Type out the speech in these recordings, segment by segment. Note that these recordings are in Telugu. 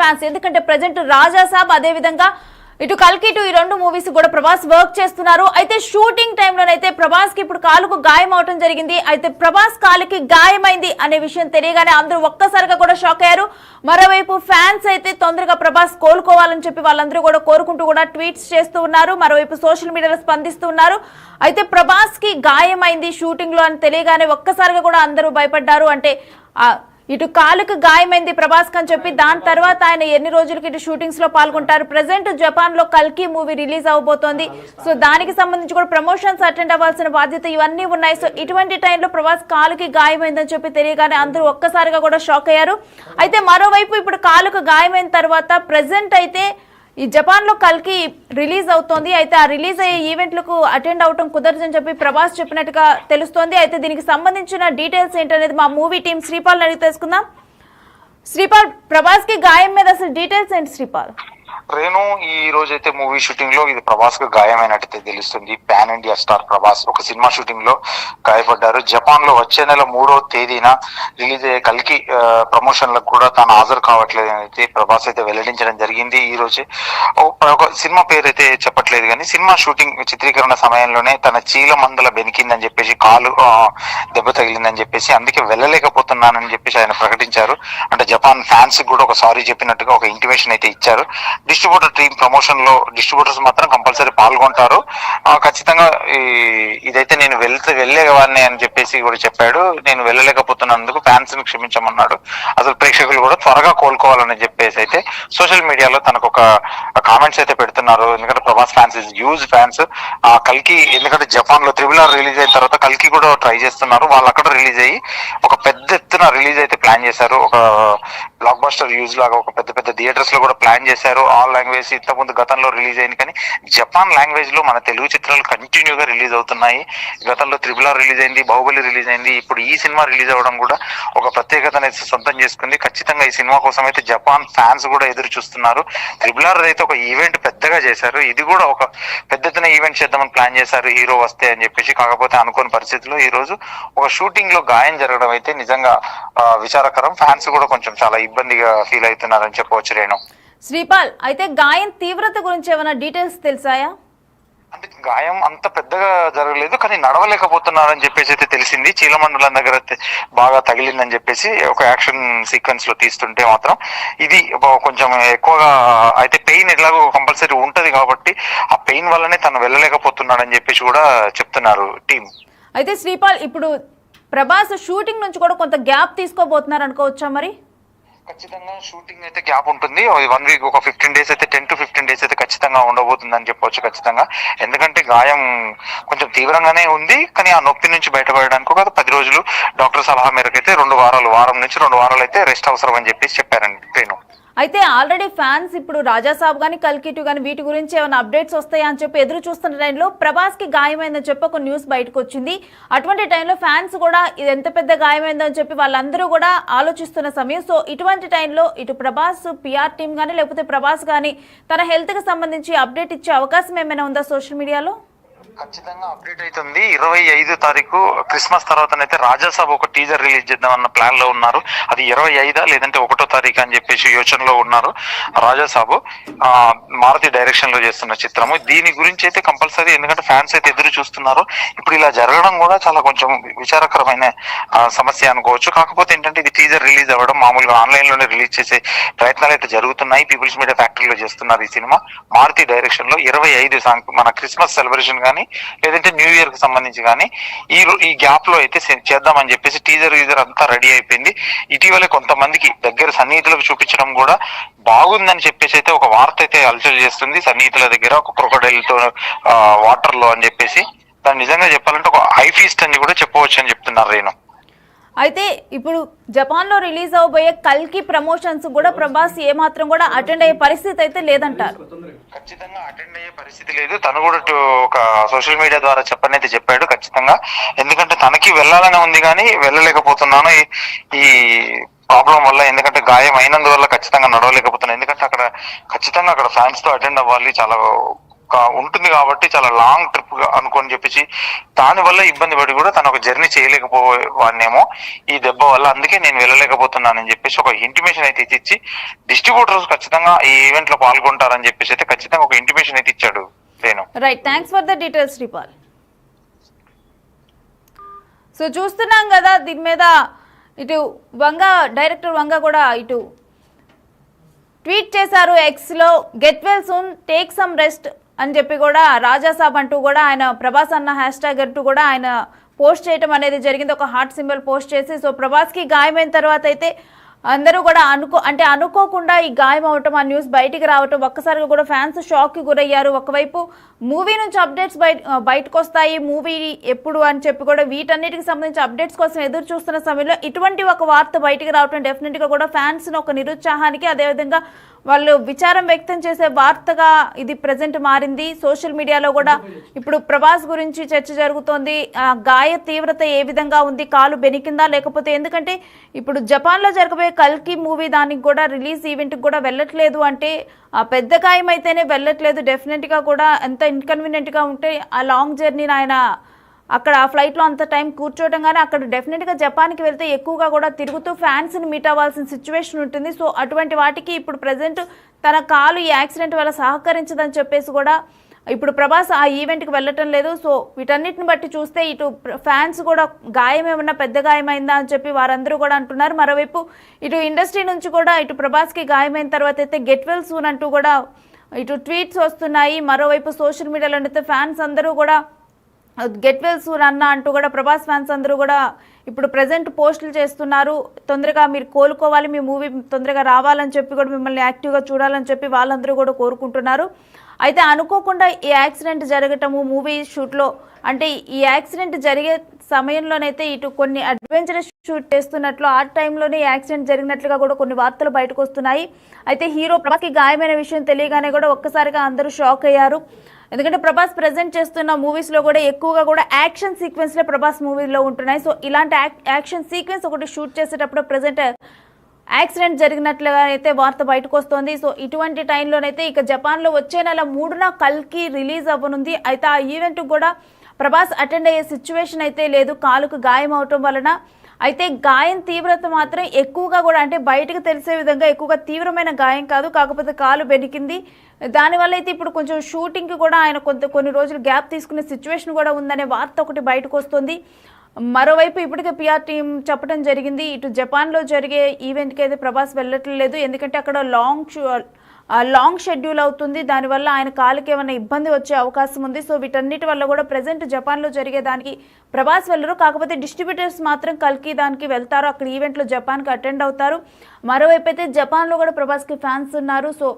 ఫ్యాన్స్ ఎందుకంటే ప్రజెంట్ రాజా సాబ్ అదే విధంగా ఇటు కల్కి ఇటు ఈ రెండు మూవీస్ కూడా ప్రభాస్ వర్క్ చేస్తున్నారు. అయితే షూటింగ్ టైంలోనైతే ప్రభాస్కి ఇప్పుడు కాలుకు గాయం అవటం జరిగింది. అయితే ప్రభాస్ కాలుకి గాయమైంది అనే విషయం తెలియగానే అందరూ ఒక్కసారిగా కూడా షాక్ అయ్యారు. మరోవైపు ఫ్యాన్స్ అయితే తొందరగా ప్రభాస్ కోలుకోవాలని చెప్పి వాళ్ళందరూ కూడా కోరుకుంటూ కూడా ట్వీట్స్ చేస్తూ ఉన్నారు. మరోవైపు సోషల్ మీడియాలో స్పందిస్తూ ఉన్నారు. అయితే ప్రభాస్కి గాయమైంది షూటింగ్లో అని తెలియగానే ఒక్కసారిగా కూడా అందరూ భయపడ్డారు. అంటే ఇటు కాలుకు గాయమైంది ప్రభాస్ అని చెప్పి దాని తర్వాత ఆయన ఎన్ని రోజులకి ఇటు షూటింగ్స్లో పాల్గొంటారు? ప్రెసెంట్ జపాన్లో కల్కి మూవీ రిలీజ్ అవబోతోంది. సో దానికి సంబంధించి కూడా ప్రమోషన్స్ అటెండ్ అవ్వాల్సిన బాధ్యత ఇవన్నీ ఉన్నాయి. సో ఇటువంటి టైంలో ప్రభాస్ కాలుకి గాయమైందని చెప్పి తెలియగానే అందరూ ఒక్కసారిగా కూడా షాక్ అయ్యారు. అయితే మరోవైపు ఇప్పుడు కాలుకు గాయమైన తర్వాత ప్రెసెంట్ అయితే ఈ జపాన్లో కల్కి రిలీజ్ అవుతోంది. అయితే ఆ రిలీజ్ అయ్యే ఈవెంట్లకు అటెండ్ అవటం కుదరదని చెప్పి ప్రభాస్ చెప్పినట్టుగా తెలుస్తోంది. అయితే దీనికి సంబంధించిన డీటెయిల్స్ ఏంటనేది మా మూవీ టీం శ్రీపాల్ అడిగి తెలుసుకుందాం. శ్రీపాల్ ప్రభాస్కి గాయం మీద అసలు డీటెయిల్స్ ఏంటి శ్రీపాల్? రేణు ఈ రోజు అయితే మూవీ షూటింగ్లో ఇది ప్రభాస్కు గాయమైనట్టయితే తెలుస్తుంది. పాన్ ఇండియా స్టార్ ప్రభాస్ ఒక సినిమా షూటింగ్లో గాయపడ్డారు. జపాన్లో వచ్చే నెల మూడో తేదీన రిలీజ్ అయ్యే కల్కి ప్రమోషన్లకు కూడా తాను హాజరు కావట్లేదు అని అయితే ప్రభాస్ అయితే వెల్లడించడం జరిగింది ఈ రోజే. ఒక సినిమా పేరు అయితే చెప్పట్లేదు కానీ సినిమా షూటింగ్ చిత్రీకరణ సమయంలోనే తన చీల మందల బెనికిందని చెప్పేసి కాలు దెబ్బ తగిలిందని చెప్పేసి అందుకే వెళ్ళలేకపోతున్నానని చెప్పేసి ఆయన ప్రకటించారు. అంటే జపాన్ ఫ్యాన్స్ కూడా ఒక సారీ చెప్పినట్టుగా ఒక ఇంటిమేషన్ అయితే ఇచ్చారు. డిస్ట్రిబ్యూటర్ టీమ్ ప్రమోషన్లో డిస్ట్రిబ్యూటర్స్ మాత్రం కంపల్సరీ పాల్గొంటారు. ఖచ్చితంగా ఈ- ఇదైతే నేను వెళ్తే వెళ్ళేవాడిని అని చెప్పేసి కూడా చెప్పాడు. నేను వెళ్ళలేకపోతున్నందుకు ఫ్యాన్స్ని క్షమించమన్నాడు. అసలు ప్రేక్షకులు కూడా త్వరగా కోలుకోవాలని చెప్పేసి అయితే సోషల్ మీడియాలో తనకు ఒక కామెంట్స్ అయితే పెడుతున్నారు. ఎందుకంటే Prabhas fans is huge fans ఆ కల్కి ఎందుకంటే జపాన్లో త్రిబుల్ ఆర్ రిలీజ్ అయిన తర్వాత కల్కి కూడా ట్రై చేస్తున్నారు. వాళ్ళు అక్కడ రిలీజ్ అయ్యి ఒక పెద్ద ఎత్తున రిలీజ్ అయితే ప్లాన్ చేశారు. ఒక బ్లాక్ బస్టర్ యూజ్ లాగా ఒక పెద్ద పెద్ద థియేటర్స్లో కూడా ప్లాన్ చేశారు. ఆల్ లాంగ్వేజ్ ఇంతకుముందు గతంలో రిలీజ్ అయింది. కానీ జపాన్ లాంగ్వేజ్లో మన తెలుగు చిత్రాలు కంటిన్యూగా రిలీజ్ అవుతున్నాయి. గతంలో త్రిబుల్ ఆర్ రిలీజ్ అయింది బాహుబలి రిలీజ్ అయింది. ఇప్పుడు ఈ సినిమా రిలీజ్ అవ్వడం కూడా ఒక ప్రత్యేకతను అనేది సొంతం చేసుకుంది. ఖచ్చితంగా ఈ సినిమా కోసం అయితే జపాన్ ఫ్యాన్స్ కూడా ఎదురు చూస్తున్నారు. త్రిబుల్ ఆర్ అయితే ఒక ఈవెంట్ పెద్దగా చేశారు. ఇది కూడా ఒక పెద్ద ఈవెంట్ చేద్దామని ప్లాన్ చేశారు. హీరో వస్తే అని చెప్పేసి కాకపోతే అనుకోని పరిస్థితిలో ఈ రోజు ఒక షూటింగ్లో గాయం జరగడం అయితే నిజంగా విచారకరం. ఫ్యాన్స్ కూడా కొంచెం చాలా ఇబ్బందిగా ఫీల్ అవుతున్నారని చెప్పవచ్చు రేణు. శ్రీపాల్ అయితే గాయం తీవ్రత గురించి ఏమైనా డీటెయిల్స్ తెలిసాయా? అంటే గాయం అంత పెద్దగా జరగలేదు కానీ నడవలేకపోతున్నారని చెప్పేసి అయితే తెలిసింది. చీలమండలం దగ్గర బాగా తగిలిందని చెప్పేసి ఒక యాక్షన్ సీక్వెన్స్లో తీస్తుంటే మాత్రం ఇది కొంచెం ఎక్కువగా అయితే పెయిన్ ఎట్లాగో కంపల్సరీ ఉంటది కాబట్టి ఆ పెయిన్ వల్లనే తను వెళ్ళలేకపోతున్నాడని చెప్పేసి కూడా చెప్తున్నారు టీం అయితే శ్రీపాల్ ఇప్పుడు ప్రభాస్ షూటింగ్ నుంచి కూడా కొంత గ్యాప్ తీసుకోబోతున్నారు అనుకోవచ్చా మరి? ఖచ్చితంగా షూటింగ్ అయితే గ్యాప్ ఉంటుంది. వన్ వీక్ ఒక ఫిఫ్టీన్ డేస్ అయితే టెన్ టు ఫిఫ్టీన్ డేస్ అయితే ఖచ్చితంగా ఉండబోతుంది అని చెప్పొచ్చు ఖచ్చితంగా. ఎందుకంటే గాయం కొంచెం తీవ్రంగానే ఉంది కానీ ఆ నొప్పి నుంచి బయటపడడానికి ఒక పది రోజులు డాక్టర్ సలహా మేరకు అయితే రెండు వారాలు వారం నుంచి రెండు వారాలు అయితే రెస్ట్ అవసరం అని చెప్పేసి చెప్పారండి. ట్రైన్ అయితే ఆల్రెడీ ఫ్యాన్స్ ఇప్పుడు రాజా సాబ్ కానీ కల్కిటు కానీ వీటి గురించి ఏమైనా అప్డేట్స్ వస్తాయా అని చెప్పి ఎదురు చూస్తున్న టైంలో ప్రభాస్కి గాయమైందని చెప్పి ఒక న్యూస్ బయటకు వచ్చింది. అటువంటి టైంలో ఫ్యాన్స్ కూడా ఇది ఎంత పెద్ద గాయమైందని చెప్పి వాళ్ళందరూ కూడా ఆలోచిస్తున్న సమయం. సో ఇటువంటి టైంలో ఇటు ప్రభాస్ పిఆర్ టీం కానీ లేకపోతే ప్రభాస్ కానీ తన హెల్త్కి సంబంధించి అప్డేట్ ఇచ్చే అవకాశం ఏమైనా ఉందా సోషల్ మీడియాలో? ఖచ్చితంగా అప్డేట్ అవుతుంది ఇరవై ఐదు తారీఖు క్రిస్మస్ తర్వాతనైతే రాజాసాబ్ ఒక టీజర్ రిలీజ్ చేద్దాం అన్న ప్లాన్లో ఉన్నారు. అది ఇరవై ఐదా లేదంటే ఒకటో తారీఖు అని చెప్పేసి యోచనలో ఉన్నారు రాజాసాబు. ఆ, మారుతి డైరెక్షన్లో చేస్తున్న చిత్రము. దీని గురించి అయితే కంపల్సరీ ఎందుకంటే ఫ్యాన్స్ అయితే ఎదురు చూస్తున్నారు. ఇప్పుడు ఇలా జరగడం కూడా చాలా కొంచెం విచారకరమైన సమస్య అనుకోవచ్చు. కాకపోతే ఏంటంటే ఇది టీజర్ రిలీజ్ అవ్వడం మామూలుగా ఆన్లైన్లోనే రిలీజ్ చేసే ప్రయత్నాలు అయితే జరుగుతున్నాయి. పీపుల్స్ మీడియా ఫ్యాక్టరీలో చేస్తున్నారు ఈ సినిమా. మారుతి డైరెక్షన్లో ఇరవై ఐదు మన క్రిస్మస్ సెలబ్రేషన్ కానీ లేదంటే న్యూ ఇయర్కి సంబంధించి కానీ ఈ ఈ గ్యాప్లో అయితే చేద్దామని చెప్పేసి టీజర్ యూజర్ అంతా రెడీ అయిపోయింది. ఇటీవలే కొంతమందికి దగ్గర సన్నిహితులకు చూపించడం కూడా బాగుందని చెప్పేసి అయితే ఒక వార్త అయితే అలచల్ చేస్తుంది. సన్నిహితుల దగ్గర ఒక క్రొకడైల్తో వాటర్లో అని చెప్పేసి. దాన్ని నిజంగా చెప్పాలంటే ఒక హై ఫీస్ట్ అని కూడా చెప్పవచ్చు అని చెప్తున్నారు రేణు. అయితే ఇప్పుడు జపాన్లో రిలీజ్ అవబోయే కల్కి ప్రమోషన్స్ కూడా ప్రభాస్ ఏమాత్రం కూడా అటెండ్ అయ్యే పరిస్థితి అయితే లేదంటారు. ఖచ్చితంగా అటెండ్ అయ్యే పరిస్థితి లేదు. తను కూడా ఒక సోషల్ మీడియా ద్వారా చెప్పనైతే చెప్పాడు ఖచ్చితంగా. ఎందుకంటే తనకి వెళ్ళాలని ఉంది కానీ వెళ్ళలేకపోతున్నాను. ఈ- ప్రాబ్లం వల్ల ఎందుకంటే గాయం అయినందువల్ల ఖచ్చితంగా నడవలేకపోతున్నాను. ఎందుకంటే అక్కడ ఖచ్చితంగా అక్కడ ఫ్యాన్స్తో అటెండ్ అవ్వాలి. చాలా ఉంటుంది కాబట్టి చాలా లాంగ్ ట్రిప్ అనుకొని చెప్పేసి దాని వల్ల ఇబ్బంది పడి కూడా తను ఒక జర్నీ చేయలేకపోవాన్నేమో ఈ దెబ్బ వల్ల అందుకే నేను వెళ్ళలేకపోతున్నానని చెప్పేసి ఒక ఇంటిమేషన్ అయితే ఇచ్చి డిస్ట్రిబ్యూటర్స్ ఖచ్చితంగా ఈ ఈవెంట్లో పాల్గొంటారని చెప్పేసి అయితే ఖచ్చితంగా ఒక ఇంటిమేషన్ అయితే ఇచ్చాడు నేను right thanks for the details Sripal so చూస్తున్నాం కదా దీని మీద ఇటు వంగ డైరెక్టర్ వంగ కూడా ఇటు ట్వీట్ చేశారు ఎక్స్లో get well soon take some rest అని చెప్పి కూడా రాజాసాబ్ అంటూ కూడా ఆయన ప్రభాస్ అన్న హ్యాష్ ట్యాగ్ అంటూ కూడా ఆయన పోస్ట్ చేయటం అనేది జరిగింది. ఒక హార్ట్ సింబల్ పోస్ట్ చేసి సో ప్రభాస్కి గాయమైన తర్వాత అయితే అందరూ కూడా అనుకో అంటే అనుకోకుండా ఈ గాయం అవటం ఆ న్యూస్ బయటికి రావటం ఒక్కసారిగా కూడా ఫ్యాన్స్ షాక్కి గురయ్యారు. ఒకవైపు మూవీ నుంచి అప్డేట్స్ బయట బయటకు వస్తాయి మూవీ ఎప్పుడు అని చెప్పి కూడా వీటన్నిటికి సంబంధించి అప్డేట్స్ కోసం ఎదురు చూస్తున్న సమయంలో ఇటువంటి ఒక వార్త బయటికి రావటం డెఫినెట్గా కూడా ఫ్యాన్స్ను ఒక నిరుత్సాహానికి అదేవిధంగా వాళ్ళు విచారం వ్యక్తం చేసే వార్తగా ఇది ప్రజెంట్ మారింది. సోషల్ మీడియాలో కూడా ఇప్పుడు ప్రభాస్ గురించి చర్చ జరుగుతోంది. ఆ గాయ తీవ్రత ఏ విధంగా ఉంది? కాలు బెనికిందా? లేకపోతే ఎందుకంటే ఇప్పుడు జపాన్లో జరగబోయే కల్కి మూవీ దానికి కూడా రిలీజ్ ఈవెంట్కి కూడా వెళ్ళట్లేదు అంటే ఆ పెద్ద ఖాయమైతేనే అయితేనే వెళ్ళట్లేదు డెఫినెట్గా కూడా ఎంత ఇన్కన్వీనియంట్గా ఉంటే ఆ లాంగ్ జర్నీని ఆయన అక్కడ ఆ ఫ్లైట్లో అంత టైం కూర్చోవడం కానీ అక్కడ డెఫినెట్గా జపాన్కి వెళ్తే ఎక్కువగా కూడా తిరుగుతూ ఫ్యాన్స్ని మీట్ అవ్వాల్సిన సిచ్యువేషన్ ఉంటుంది. సో అటువంటి వాటికి ఇప్పుడు ప్రజెంట్ తన కాలు ఈ యాక్సిడెంట్ వల్ల సహకరించదని చెప్పేసి కూడా ఇప్పుడు ప్రభాస్ ఆ ఈవెంట్కి వెళ్ళటం లేదు. సో వీటన్నిటిని బట్టి చూస్తే ఇటు ఫ్యాన్స్ కూడా గాయం ఏమన్నా పెద్ద గాయమైందా అని చెప్పి వారందరూ కూడా అంటున్నారు. మరోవైపు ఇటు ఇండస్ట్రీ నుంచి కూడా ఇటు ప్రభాస్కి గాయమైన తర్వాత అయితే గెట్ వెల్ సూన్ అంటూ కూడా ఇటు ట్వీట్స్ వస్తున్నాయి. మరోవైపు సోషల్ మీడియాలో అయితే ఫ్యాన్స్ అందరూ కూడా గెట్ వెల్ సూన్ అన్న అంటూ కూడా ప్రభాస్ ఫ్యాన్స్ అందరూ కూడా ఇప్పుడు ప్రజెంట్ పోస్టులు చేస్తున్నారు. తొందరగా మీరు కోలుకోవాలి మీ మూవీ తొందరగా రావాలని చెప్పి కూడా మిమ్మల్ని యాక్టివ్గా చూడాలని చెప్పి వాళ్ళందరూ కూడా కోరుకుంటున్నారు. అయితే అనుకోకుండా ఈ యాక్సిడెంట్ జరగటము మూవీ షూట్లో అంటే ఈ యాక్సిడెంట్ జరిగే సమయంలోనైతే ఇటు కొన్ని అడ్వెంచరస్ షూట్ చేస్తున్నట్లు ఆ టైంలోనే యాక్సిడెంట్ జరిగినట్లుగా కూడా కొన్ని వార్తలు బయటకు వస్తున్నాయి. అయితే హీరో ప్రభాస్కి గాయమైన విషయం తెలియగానే కూడా ఒక్కసారిగా అందరూ షాక్ అయ్యారు. ఎందుకంటే ప్రభాస్ ప్రజెంట్ చేస్తున్న మూవీస్లో కూడా ఎక్కువగా కూడా యాక్షన్ సీక్వెన్స్లే ప్రభాస్ మూవీలో ఉంటున్నాయి. సో ఇలాంటి యాక్- యాక్షన్ సీక్వెన్స్ ఒకటి షూట్ చేసేటప్పుడు ప్రజెంట్ యాక్సిడెంట్ జరిగినట్లుగా అయితే వార్త బయటకు వస్తోంది. సో ఇటువంటి టైంలోనైతే ఇక జపాన్లో వచ్చే నెల మూడున కల్కి రిలీజ్ అవ్వనుంది. అయితే ఆ ఈవెంట్ కూడా ప్రభాస్ అటెండ్ అయ్యే సిచ్యువేషన్ అయితే లేదు. కాలుకు గాయం అవటం వలన అయితే గాయం తీవ్రత మాత్రం ఎక్కువగా కూడా అంటే బయటకు తెలిసే విధంగా ఎక్కువగా తీవ్రమైన గాయం కాదు. కాకపోతే కాలు బెనికింది. దానివల్ల అయితే ఇప్పుడు కొంచెం షూటింగ్కి కూడా ఆయన కొంత కొన్ని రోజులు గ్యాప్ తీసుకునే సిచ్యువేషన్ కూడా ఉందనే వార్త ఒకటి బయటకు వస్తుంది. మరోవైపు ఇప్పటికే పిఆర్ టీం చెప్పడం జరిగింది. ఇటు జపాన్లో జరిగే ఈవెంట్కి అయితే ప్రభాస్ వెళ్ళట్లేదు. ఎందుకంటే అక్కడ లాంగ్ షూ లాంగ్ షెడ్యూల్ అవుతుంది. దానివల్ల ఆయన కాలుకి ఏమైనా ఇబ్బంది వచ్చే అవకాశం ఉంది. సో వీటన్నిటి వల్ల కూడా ప్రజెంట్ జపాన్లో జరిగే దానికి ప్రభాస్ వెళ్ళరు. కాకపోతే డిస్ట్రిబ్యూటర్స్ మాత్రం కల్కి దానికి వెళ్తారు. అక్కడ ఈవెంట్లో జపాన్కి అటెండ్ అవుతారు. మరోవైపు అయితే జపాన్లో కూడా ప్రభాస్కి ఫ్యాన్స్ ఉన్నారు. సో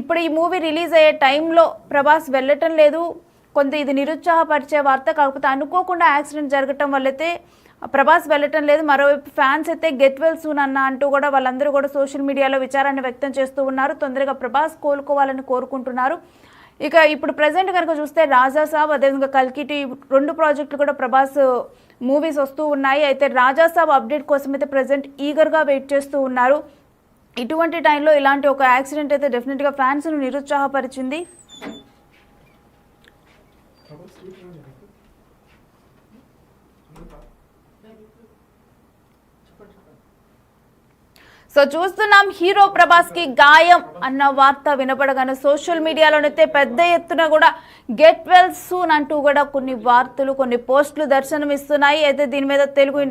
ఇప్పుడు ఈ మూవీ రిలీజ్ అయ్యే టైంలో ప్రభాస్ వెళ్ళటం లేదు. కొంత ఇది నిరుత్సాహపరిచే వార్త. కాకపోతే అనుకోకుండా యాక్సిడెంట్ జరగటం వల్లైతే ప్రభాస్ వెళ్ళటం లేదు. మరోవైపు ఫ్యాన్స్ అయితే గెట్ వెల్ సూన్ అన్న అంటూ కూడా వాళ్ళందరూ కూడా సోషల్ మీడియాలో విచారాన్ని వ్యక్తం చేస్తూ ఉన్నారు. తొందరగా ప్రభాస్ కోలుకోవాలని కోరుకుంటున్నారు. ఇక ఇప్పుడు ప్రజెంట్ కనుక చూస్తే రాజా సాబ్ అదేవిధంగా కల్కిటి రెండు ప్రాజెక్టులు కూడా ప్రభాస్ మూవీస్ వస్తూ ఉన్నాయి. అయితే రాజా సాబ్ అప్డేట్ కోసం అయితే ప్రజెంట్ ఈగర్గా వెయిట్ చేస్తూ ఉన్నారు. ఇటువంటి టైంలో ఇలాంటి ఒక యాక్సిడెంట్ అయితే డెఫినెట్గా ఫ్యాన్స్ను నిరుత్సాహపరిచింది. సో చూస్తున్నాం హీరో ప్రభాస్కి గాయం అన్న వార్త వినపడగానే సోషల్ మీడియాలోనైతే పెద్ద ఎత్తున కూడా గెట్ వెల్ సూన్ అంటూ కూడా కొన్ని వార్తలు కొన్ని పోస్టులు దర్శనం ఇస్తున్నాయి అయితే దీని మీద తెలుగు